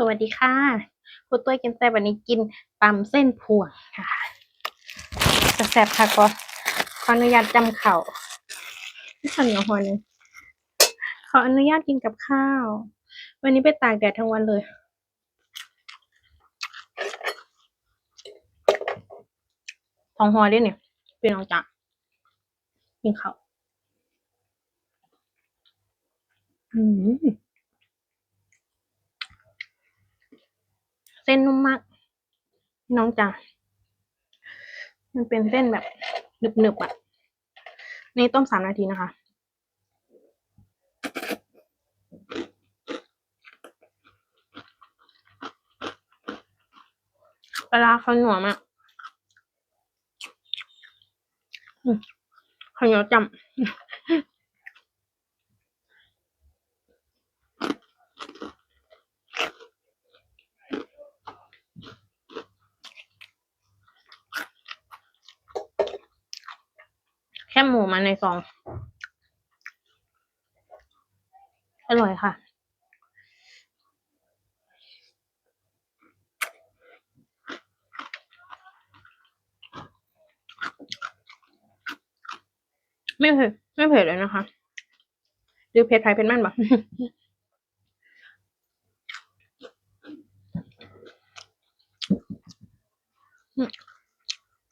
สวัสดีค่ะคุณตัวกินแต่วันนี้กินตำเส้นพวงค่ะแซ่บค่ะก็ขออนุญาตจำเข่าที่ขันเหนียวหัวหนึงขออนุญาตกินกับข้าว วันนี้ไปตากแดดทั้งวันเลยทองหัวด้วยเนี่ยเป็นองจ๋ากินข้าวอืม เส้นนุ่มมากพี่น้องจ๋ามันเป็นเส้นแบบหนึบๆอะ นี่ต้มสามนาทีนะคะ ปลาเขาหนัวมากอืมข้าเหนียวจำ มาในซอง อร่อยค่ะ ไม่เผ็ดไม่เผ็ดเลยนะคะหรือเผ็ดไทยเป็นแม่นปะ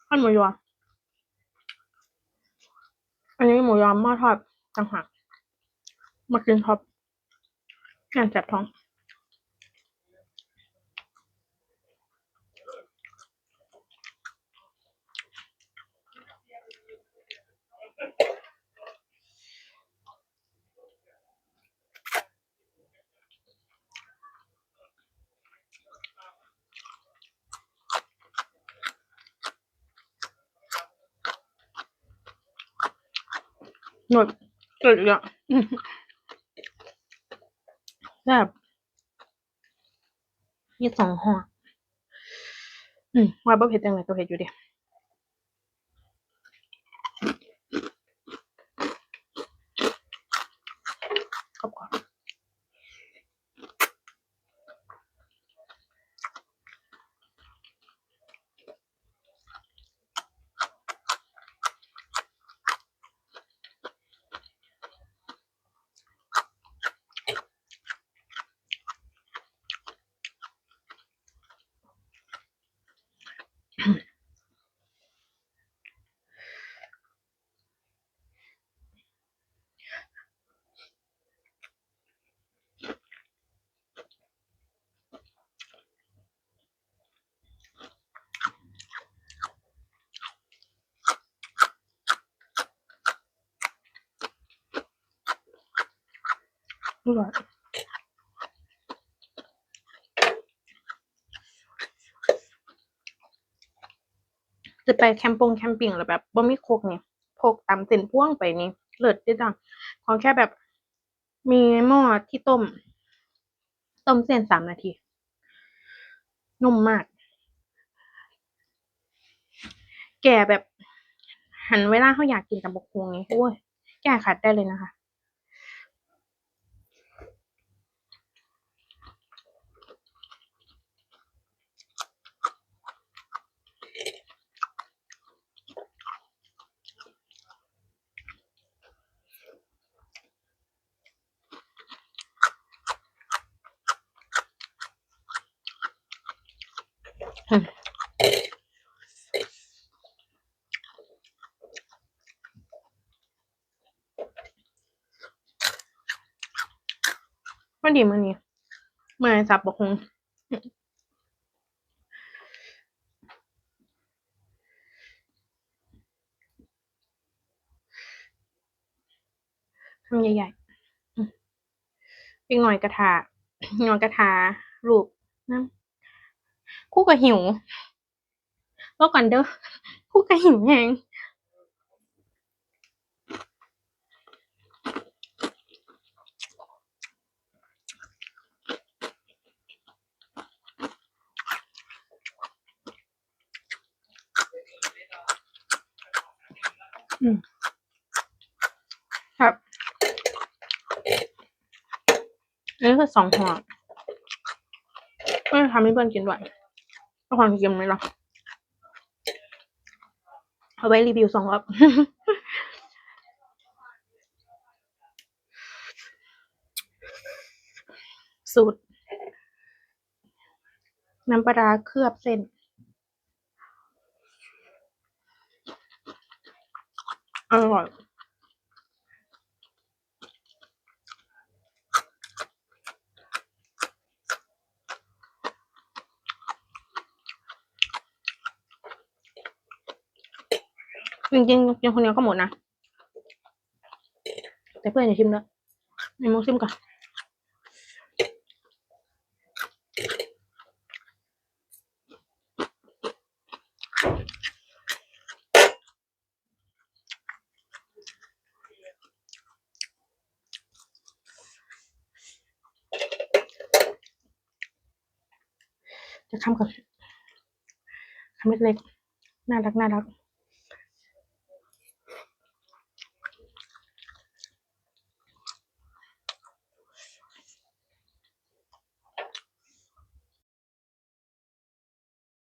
ข้าวหมูย อันนี้หมูยอหม้อทอดต่างหากมากินท็อปงานแสบท้อง หนวดเกิดอีกอะแบบยี่สองห่ออืมว่าบ่เผ็ดจังเลยตัวเผ็ดอยู่ดิ ร่อยจะไปแคมปงแคมปิ้งหรือแบบบ่มีโคกนี่พกตำเส้นพ่วงไปนี่ เลิศด้อจังขอแค่แบบมีหม้อที่ต้ม ต้มเส้นสามนาที นุ่มมาก แก่แบบ หันเวลาเขาอยากกินตำบักหุ่งนี่โอ้ยแก้ขัดได้เลยนะคะ มันดีมันนี่เมื่อสับบักหุ่งทำใหญ่ๆอืมอีกหน่อยกระทาหน่อยกระทารูปนะ คู่กับหิวว่าก่อนเด้อคู่กับหิวแหงอืมครับอันนี้คือสองห่อไม่ทำให้เพื่อนกินด้วย เอาความกินไหมล่ะเอาไว้รีวิวสองรอบสูตร น้ำปลาร้าเคลือบเส้น อร่อย จริงๆกินคนเดียวก็หมดนะ แต่เพื่อนอย่าชิมเลยไอ้โมชิมก่อนจะคำก่อนคำเล็กๆน่ารักน่ารัก